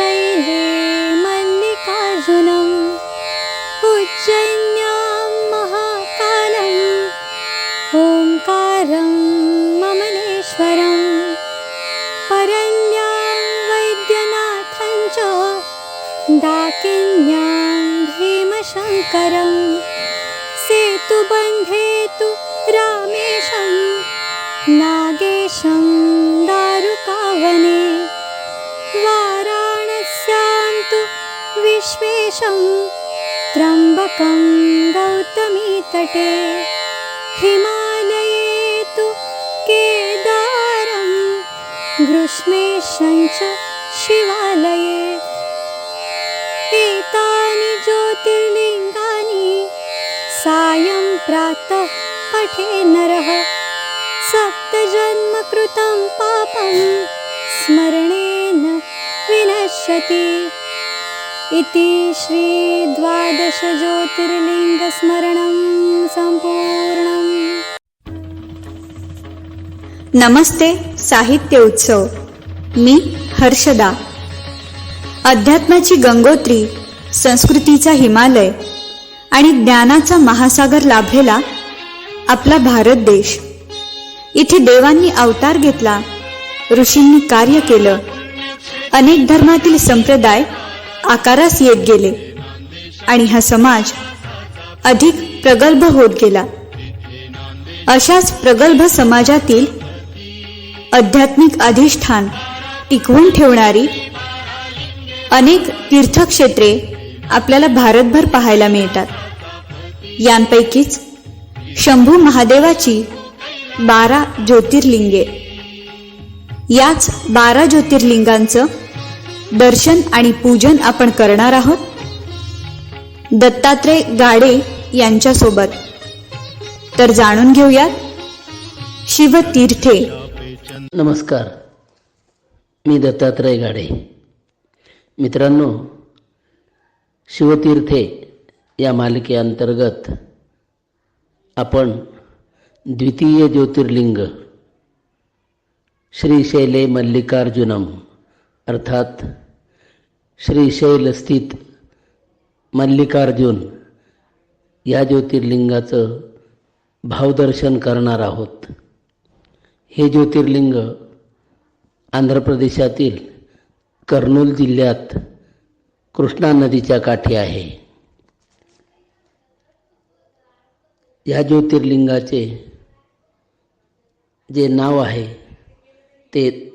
श्रीशैले मल्लिकार्जुनम् उज्जन्यां महाकालम् ओङ्कारं ममलेश्वरं परल्यां वैद्यनाथं च डाकिन्यां भीमशङ्करं सेतुबन्धे तु रामेशं नागेशं दारुकावने विश्वेशं त्र्यम्बकं गौतमीतटे। हिमालये तु केदारं ग्रीष्मेशं च शिवालये। एतानि ज्योतिर्लिङ्गानि सायं प्रातः पठे नरः। सप्तजन्मकृतं पापं स्मरणेन विनश्यति इति श्रीद्वादशज्योतिर्लिङ्गस्मरणं सम्पूर्णम्। नमस्ते साहित्य उत्सव. मी हर्षदा. अध्यात्माची गंगोत्री संस्कृतीचा हिमालय आणि ज्ञानाचा महासागर लाभलेला आपला भारत देश. इथे देवांनी अवतार घेतला ऋषींनी कार्य केलं. अनेक धर्मातील संप्रदाय आकारास येत गेले. आणि हा समाज अधिक प्रगल्भ होत गेला. अशाच प्रगल्भ समाजातील आध्यात्मिक अधिष्ठान टिकवून ठेवणारी अनेक तीर्थक्षेत्रे आपल्याला भारतभर पाहायला मिळतात. यांपैकीच शंभू महादेवाची बारा ज्योतिर्लिंगे. याच बारा ज्योतिर्लिंगांचं दर्शन आणि पूजन आपण करणार आहोत. दत्तात्रय गाडे यांच्यासोबत. तर जाणून घेऊयात. शिवतीर्थे. नमस्कार. मी दत्तात्रय गाडे. मित्रांनो शिवतीर्थे या मालिकेअंतर्गत आपण द्वितीय ज्योतिर्लिंग श्रीशैले मल्लिकार्जुनम अर्थात श्रीशैलस्थित मल्लिकार्जुन या ज्योतिर्लिंगाचं भावदर्शन करणार आहोत. हे ज्योतिर्लिंग आंध्र प्रदेशातील कर्नूल जिल्ह्यात कृष्णा नदीच्या काठी आहे. या ज्योतिर्लिंगाचे जे नाव आहे ते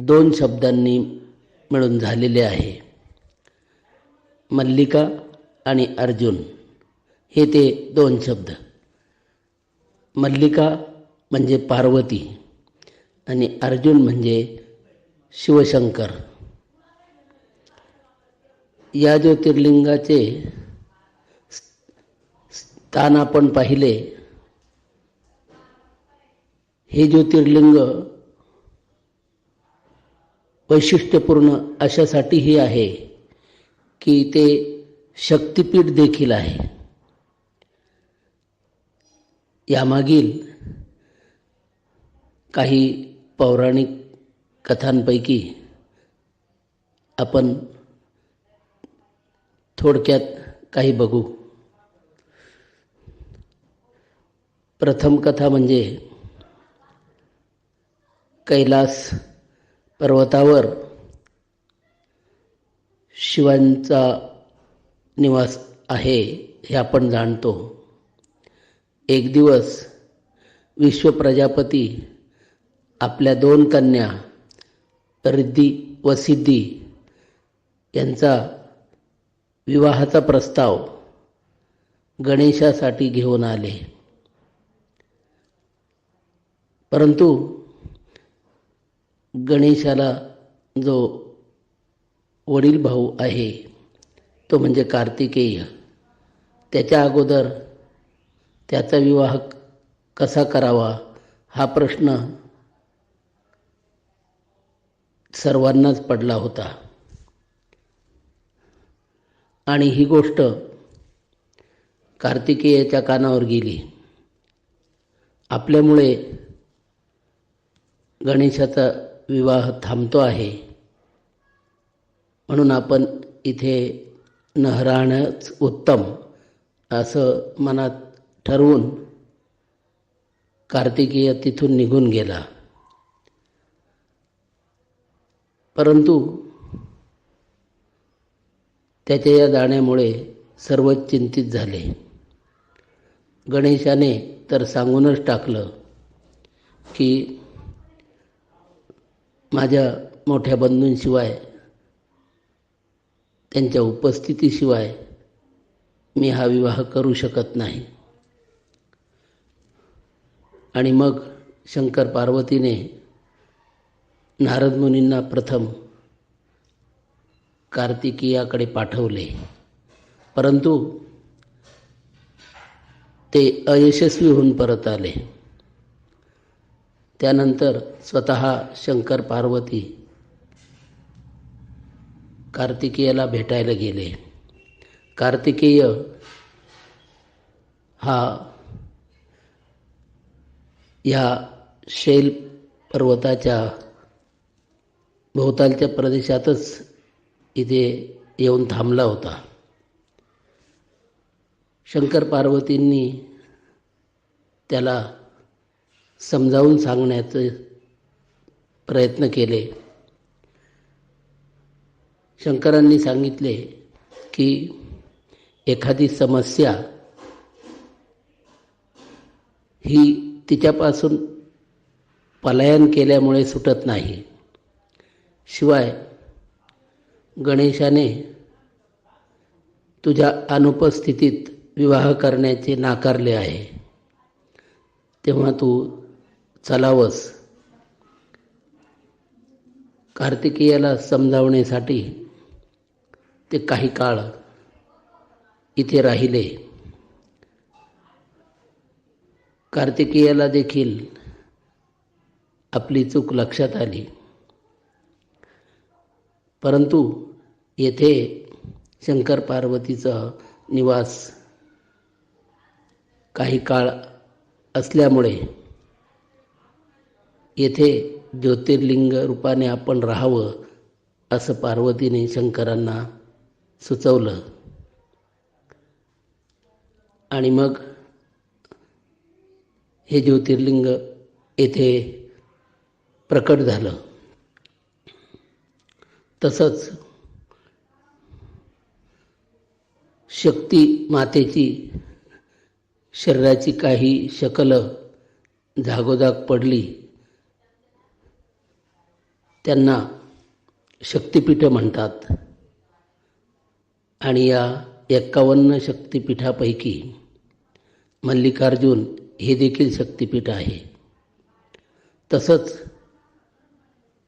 दोन शब्दांनी मिळून झालेले आहे. मल्लिका आणि अर्जुन हे ते दोन शब्द. मल्लिका म्हणजे पार्वती आणि अर्जुन म्हणजे शिवशंकर. या ज्योतिर्लिंगाचे स्थान आपण पाहिले. हे ज्योतिर्लिंग वैशिष्ट्यपूर्ण अशासाठीही आहे की ते शक्तिपीठ देखील आहे. यामागील काही पौराणिक कथांपैकी आपण थोडक्यात काही बघू. प्रथम कथा म्हणजे कैलास पर्वतावर शिवांचा निवास आहे हे आपण जाणतो. एक दिवस विश्व प्रजापती आपल्या दोन कन्या रिद्धी व सिद्धी यांचा विवाहाचा प्रस्ताव गणेशासाठी घेऊन आले. परंतु गणेशाला जो वडील भाऊ आहे तो म्हणजे कार्तिकेय. त्याच्या अगोदर त्याचा विवाह कसा करावा हा प्रश्न सर्वांनाच पडला होता. आणि ही गोष्ट कार्तिकेयाच्या कानावर गेली. आपल्यामुळे गणेशाचा विवाह थांबतो आहे. म्हणून आपण इथे न राहणंच उत्तम असं मनात ठरवून कार्तिकीय तिथून निघून गेला. परंतु त्याच्या या जाण्यामुळे सर्वच चिंतित झाले. गणेशाने तर सांगूनच टाकलं की माझ्या मोठ्या बंधूंशिवाय त्यांच्या उपस्थितीशिवाय मी हा विवाह करू शकत नाही. आणि मग शंकर पार्वतीने नारद मुनींना प्रथम कार्तिकीयाकडे पाठवले. परंतु ते अयशस्वी होऊन परत आले. त्यानंतर स्वतः शंकर पार्वती कार्तिकेयाला भेटायला गेले. कार्तिकेय हा या शैल पर्वताच्या भोवतालच्या प्रदेशातच इथे येऊन थांबला होता. शंकर पार्वतींनी त्याला समजावून सांगण्याचे प्रयत्न केले. शंकरांनी सांगितले की एखादी समस्या ही तिच्यापासून पलायन केल्यामुळे सुटत नाही. शिवाय गणेशाने तुझ्या अनुपस्थितीत विवाह करण्याचे नाकारले आहे. तेव्हा तू चलावस. कार्तिकेयाला समजावण्यासाठी ते काही काळ इथे राहिले. कार्तिकेयाला देखील आपली चूक लक्षात आली. परंतु येथे शंकर पार्वतीचा निवास काही काळ असल्यामुळे येथे ज्योतिर्लिंग रूपाने आपण राहावं असं पार्वतीने शंकरांना सुचवलं. आणि मग हे ज्योतिर्लिंग येथे प्रकट झालं. तसंच शक्ती मातेची शरीराची काही शकल जागोजाग पडली. त्यांना शक्तिपीठं म्हणतात. आणि या एक्कावन्न शक्तिपीठापैकी मल्लिकार्जुन हे देखील शक्तिपीठ आहे. तसंच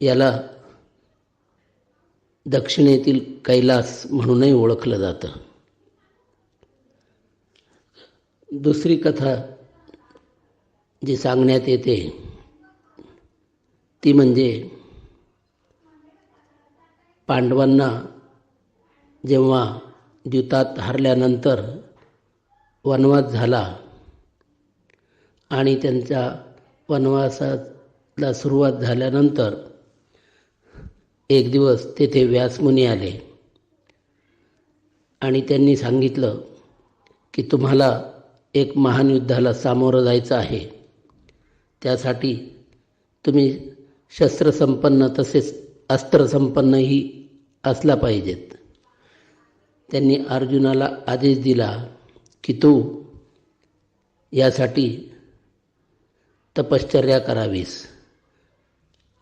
याला दक्षिणेतील कैलास म्हणूनही ओळखलं जातं. दुसरी कथा जी सांगण्यात येते ती म्हणजे पांडवांना जेव्हा द्युतात हरल्यानंतर वनवास झाला आणि त्यांच्या वनवासाला सुरुवात झाल्यानंतर एक दिवस तेथे व्यासमुनी आले आणि त्यांनी सांगितलं की तुम्हाला एक महान युद्धाला सामोरं जायचं आहे. त्यासाठी तुम्ही शस्त्रसंपन्न तसेच अस्त्रसंपन्नही असला पाहिजेत. त्यांनी अर्जुनाला आदेश दिला की तू यासाठी तपश्चर्या करावीस.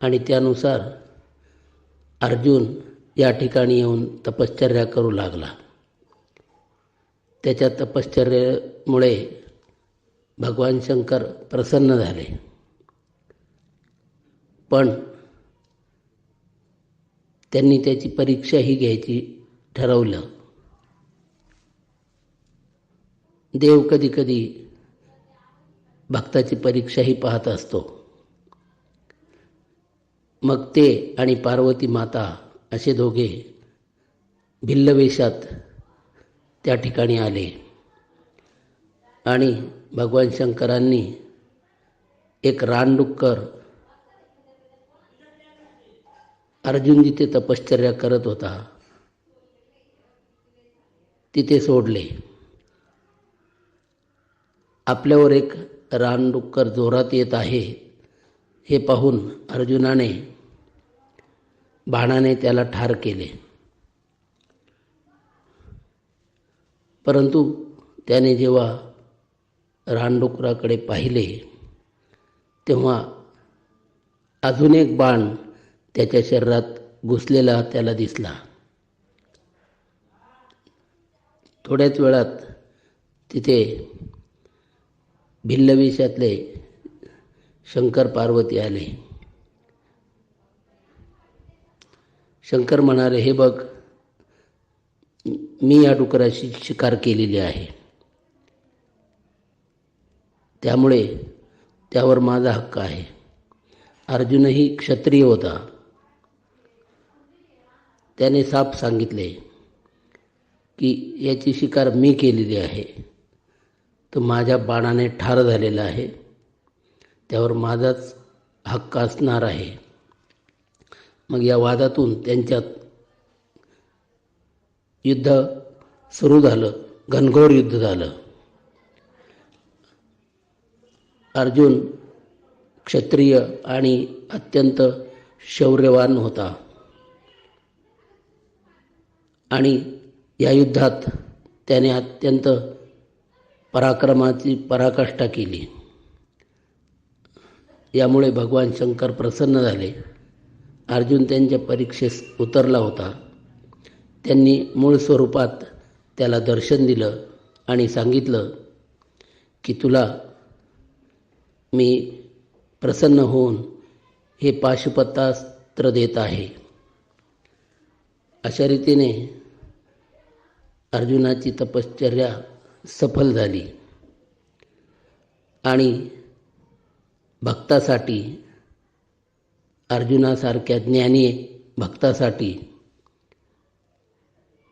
आणि त्यानुसार अर्जुन या ठिकाणी येऊन तपश्चर्या करू लागला. त्याच्या तपश्चर्येमुळे भगवान शंकर प्रसन्न झाले. पण त्यांनी त्याची परीक्षाही घ्यायची ठरवलं. देव कधी कधी भक्ताची परीक्षाही पाहत असतो. मग ते आणि पार्वती माता असे दोघे भिल्लवेशात त्या ठिकाणी आले. आणि भगवान शंकरांनी एक रानडुक्कर अर्जुन जिथे तपश्चर्या करत होता तिथे सोडले. आपल्यावर एक रानडुक्कर जोरात येत आहे हे पाहून अर्जुनाने बाणाने त्याला ठार केले. परंतु त्याने जेव्हा रानडुकराकडे पाहिले तेव्हा अजून एक बाण त्याच्या शरीरात घुसलेला त्याला दिसला. थोड्याच वेळात तिथे भिल्लवेशातले शंकर पार्वती आले. शंकर म्हणाले हे बघ मी या डुकराची शिकार केलेली आहे. त्यामुळे त्यावर माझा हक्क आहे. अर्जुनही क्षत्रिय होता. त्याने साप सांगितले की याची शिकार मी केलेली आहे. तो माझ्या बाणाने ठार झालेला आहे. त्यावर माझाच हक्क असणार आहे. मग या वादातून त्यांच्यात युद्ध सुरू झालं. घनघोर युद्ध झालं. अर्जुन क्षत्रिय आणि अत्यंत शौर्यवान होता. आणि या युद्धात त्याने अत्यंत पराक्रमाची पराकाष्ठा केली. यामुळे भगवान शंकर प्रसन्न झाले. अर्जुन त्यांच्या परीक्षेस उतरला होता. त्यांनी मूळ स्वरूपात त्याला दर्शन दिलं आणि सांगितलं की तुला मी प्रसन्न होऊन हे पाशुपतास्त्र देत आहे. अशा रीतीने अर्जुनाची तपश्चर्या सफल झाली. आणि भक्तासाठी अर्जुनासारख्या ज्ञानी भक्तासाठी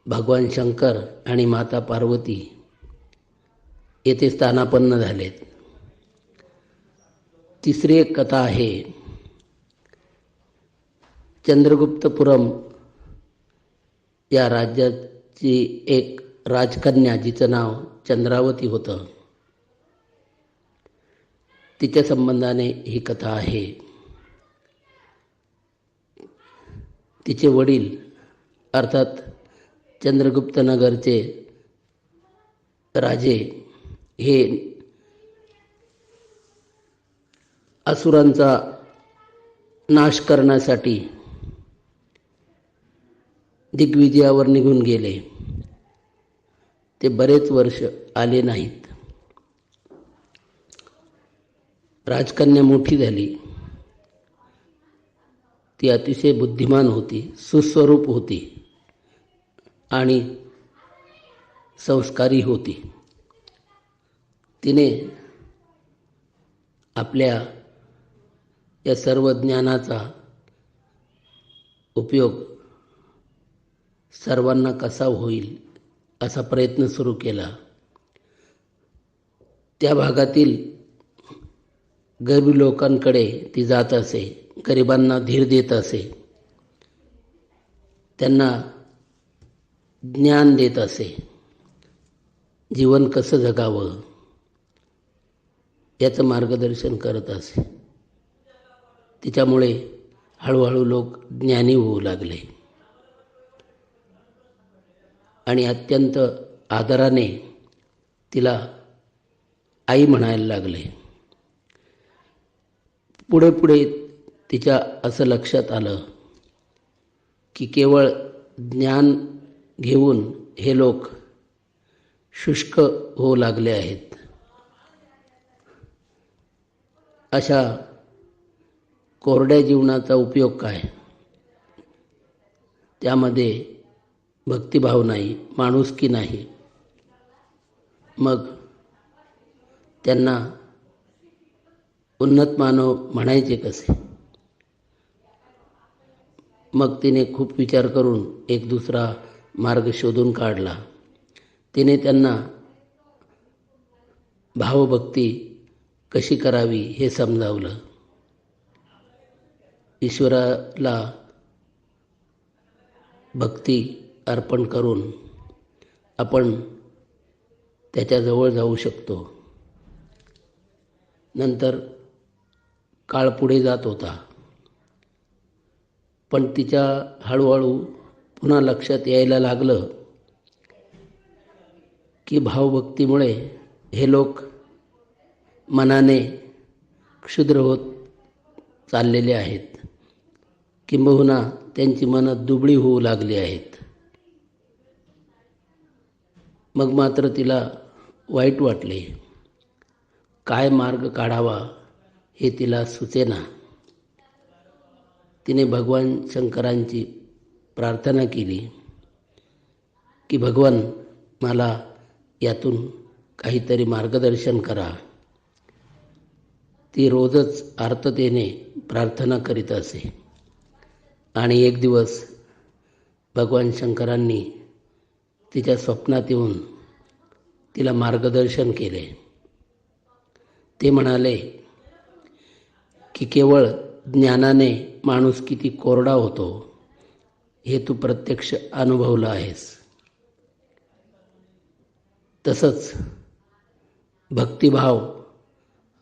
भगवान शंकर आणि माता पार्वती येथे स्थानापन्न झालेत. तिसरी एक कथा आहे चंद्रगुप्तपुरम या राज्यात जी एक राजकन्या जिचं नाव चंद्रावती होतं. तिच्या संबंधाने ही कथा आहे. तिचे वडील अर्थात चंद्रगुप्त नगरचे राजे हे असुरांचा नाश करण्यासाठी दिग्विजयावर निघून गेले. ते बरेच वर्ष आले नाहीत. राजकन्या मोठी झाली. ती अतिशय बुद्धिमान होती सुस्वरूप होती आणि संस्कारी होती. तिने आपल्या या सर्व ज्ञानाचा उपयोग सर्वांना कसा होईल असा प्रयत्न सुरू केला. त्या भागातील गरीब लोकांकडे ती जात असे गरिबांना धीर देत असे त्यांना ज्ञान देत असे. जीवन कसं जगावं याचं मार्गदर्शन करत असे. तिच्यामुळे हळूहळू लोक ज्ञानी होऊ लागले. आणि अत्यंत आदराने तिला आई म्हणायला लागले. पुढे पुढे तिच्या असं लक्षात आलं की केवळ ज्ञान घेऊन हे लोक शुष्क होऊ लागले आहेत. अशा कोरड्या जीवनाचा उपयोग काय? त्यामध्ये भक्तिभाव नाही माणुसकी नाही. मग त्यांना उन्नत मानव म्हणायचे कसे? मग तिने खूप विचार करून एक दुसरा मार्ग शोधून काढला. तिने त्यांना भावभक्ती कशी करावी हे समजावलं. ईश्वराला भक्ती अर्पण करून आपण त्याच्याजवळ जाऊ शकतो. नंतर काळ पुढे जात होता. पण तिच्या हळूहळू पुन्हा लक्षात यायला लागलं की भावभक्तीमुळे हे लोक मनाने क्षुद्र होत चाललेले आहेत. किंबहुना त्यांची मनं दुबळी होऊ लागली आहेत. मग मात्र तिला वाईट वाटले. काय मार्ग काढावा हे तिला सुचेना. तिने भगवान शंकरांची प्रार्थना केली की भगवान मला यातून काहीतरी मार्गदर्शन करा. ती रोजच आर्ततेने प्रार्थना करीत असे. आणि एक दिवस भगवान शंकरांनी तिच्या स्वप्नात येऊन तिला मार्गदर्शन केले. ते म्हणाले की केवळ ज्ञानाने माणूस किती कोरडा होतो हे तू प्रत्यक्ष अनुभवलं आहेस. तसंच भक्तिभाव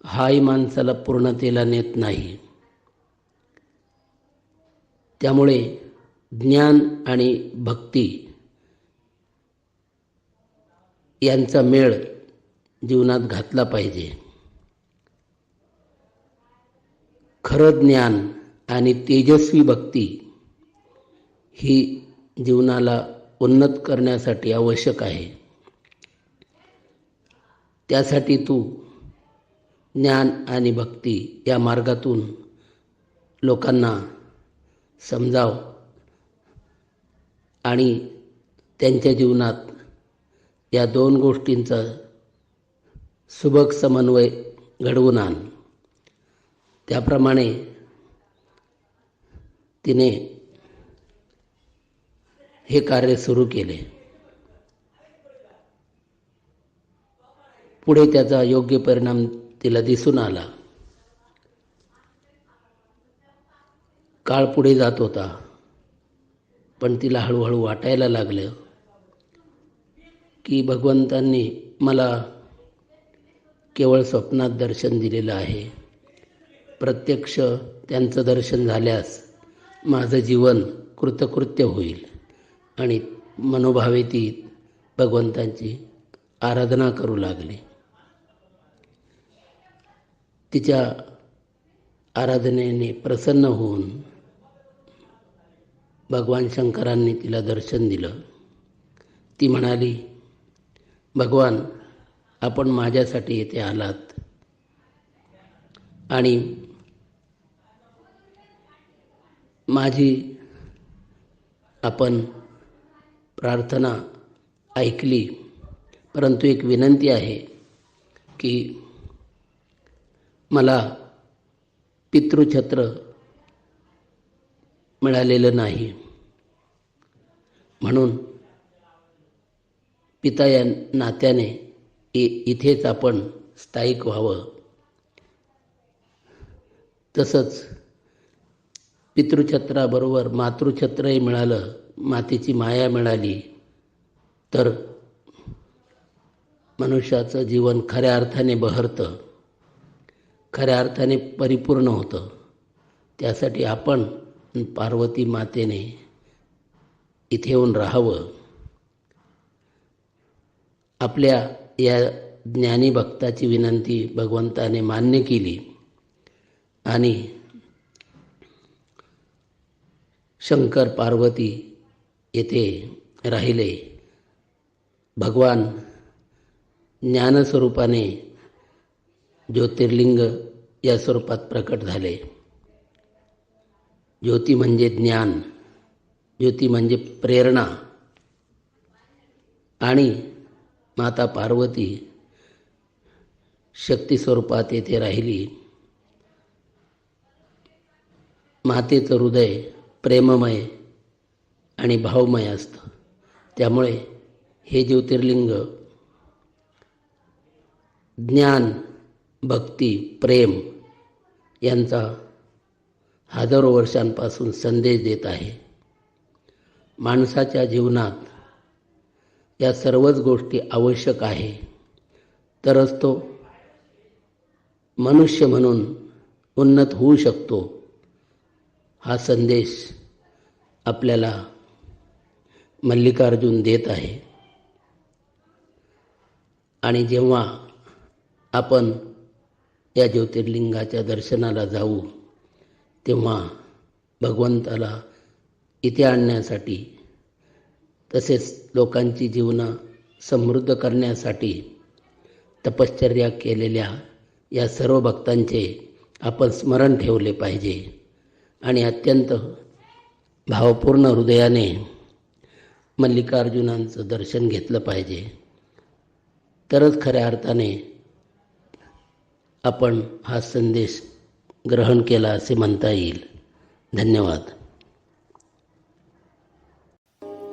हाही माणसाला पूर्णतेला नेत नाही. त्यामुळे ज्ञान आणि भक्ती यांचा मेळ जीवनात घातला पाहिजे. खरं ज्ञान आणि तेजस्वी भक्ती ही जीवनाला उन्नत करण्यासाठी आवश्यक आहे. त्यासाठी तू ज्ञान आणि भक्ती या मार्गातून लोकांना समजाव आणि त्यांच्या जीवनात या दोन गोष्टींचा सुबक समन्वय घडवून आण. त्याप्रमाणे तिने हे कार्य सुरू केले. पुढे त्याचा योग्य परिणाम तिला दिसून आला. काळ पुढे जात होता पण तिला हळूहळू वाटायला लागलं. की भगवंतांनी मला केवळ स्वप्नात दर्शन दिलेलं आहे. प्रत्यक्ष त्यांचं दर्शन झाल्यास माझं जीवन कृतकृत्य होईल आणि मनोभावे ती भगवंतांची आराधना करू लागली. तिच्या आराधनेने प्रसन्न होऊन भगवान शंकरांनी तिला दर्शन दिलं. ती म्हणाली भगवान आपण माझ्यासाठी येथे आलात. आणि माझी आपण प्रार्थना ऐकली परंतु एक विनंती आहे की मला पितृछत्र मिळालेलं नाही. म्हणून पिता या नात्याने इ इथेच आपण स्थायिक व्हावं. तसंच पितृछत्राबरोबर मातृछत्रही मिळालं मातेची माया मिळाली तर मनुष्याचं जीवन खऱ्या अर्थाने बहरतं खऱ्या अर्थाने परिपूर्ण होतं. त्यासाठी आपण पार्वती मातेने इथे येऊन राहावं. आपल्या या ज्ञानी भक्ताची विनंती भगवंताने मान्य केली. आणि शंकर पार्वती येथे राहिले. भगवान ज्ञानस्वरूपाने ज्योतिर्लिंग या स्वरूपात प्रकट झाले. ज्योती म्हणजे ज्ञान ज्योती म्हणजे प्रेरणा आणि माता पार्वती शक्ती स्वरूपात येथे राहिली. मातेचं हृदय प्रेममय आणि भावमय असतं. त्यामुळे हे ज्योतिर्लिंग ज्ञान भक्ती प्रेम यांचा हजारो वर्षांपासून संदेश देत आहे. माणसाच्या जीवनात या सर्वच गोष्टी आवश्यक आहे. तरच तो मनुष्य म्हणून उन्नत होऊ शकतो. हा संदेश आपल्याला मल्लिकार्जुन देत आहे. आणि जेव्हा आपण या ज्योतिर्लिंगाच्या दर्शनाला जाऊ तेव्हा भगवंताला इथे आणण्यासाठी तसेच लोकांची जीवनं समृद्ध करण्यासाठी तपश्चर्या केलेल्या या सर्व भक्तांचे आपण स्मरण ठेवले पाहिजे आणि अत्यंत भावपूर्ण हृदयाने मल्लिकार्जुनांचं दर्शन घेतलं पाहिजे. तरच खऱ्या अर्थाने आपण हा संदेश ग्रहण केला असे म्हणता येईल. धन्यवाद.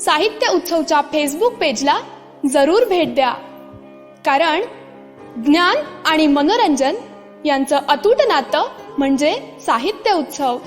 साहित्य उत्सवच्या फेसबुक पेजला जरूर भेट द्या. कारण ज्ञान आणि मनोरंजन यांचं अतूट नातं म्हणजे साहित्य उत्सव.